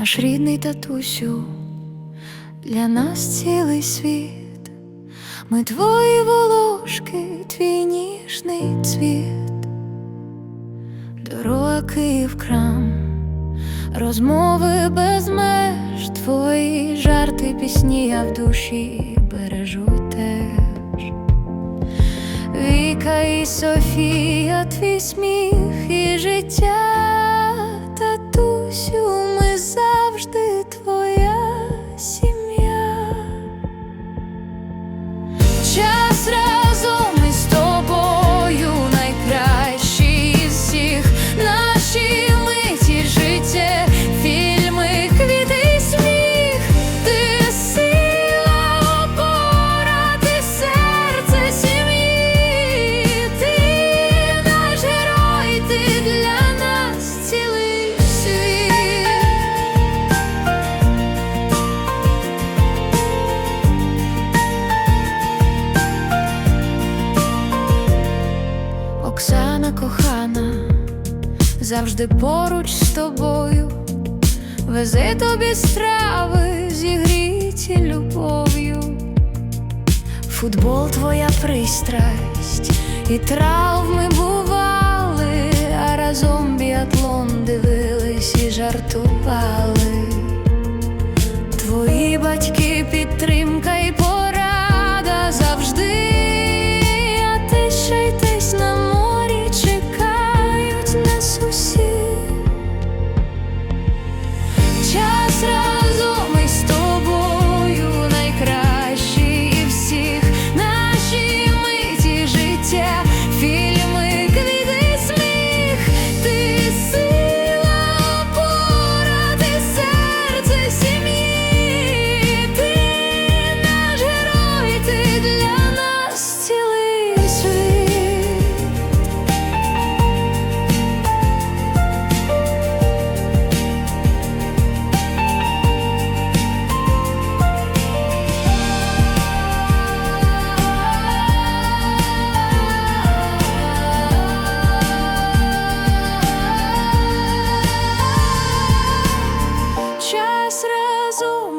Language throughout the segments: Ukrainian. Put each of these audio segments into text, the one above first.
наш рідний татусю, для нас цілий світ. Ми твої волошки, твій ніжний цвіт, дорога Київ крам, розмови без меж, твої жарти, пісні, я в душі бережу теж. Віка і Софія, твій сміх і життя, кохана, завжди поруч з тобою, вези тобі страви, зігріті любов'ю. Футбол твоя пристрасть, і травми бували, а разом біатлон дивились і жартували.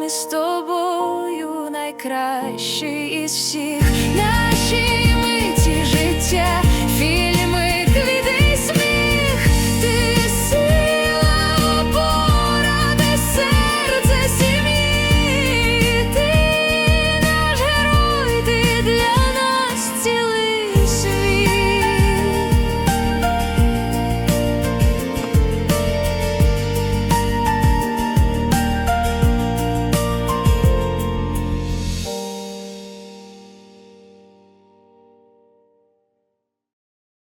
Із тобою найкращий із всіх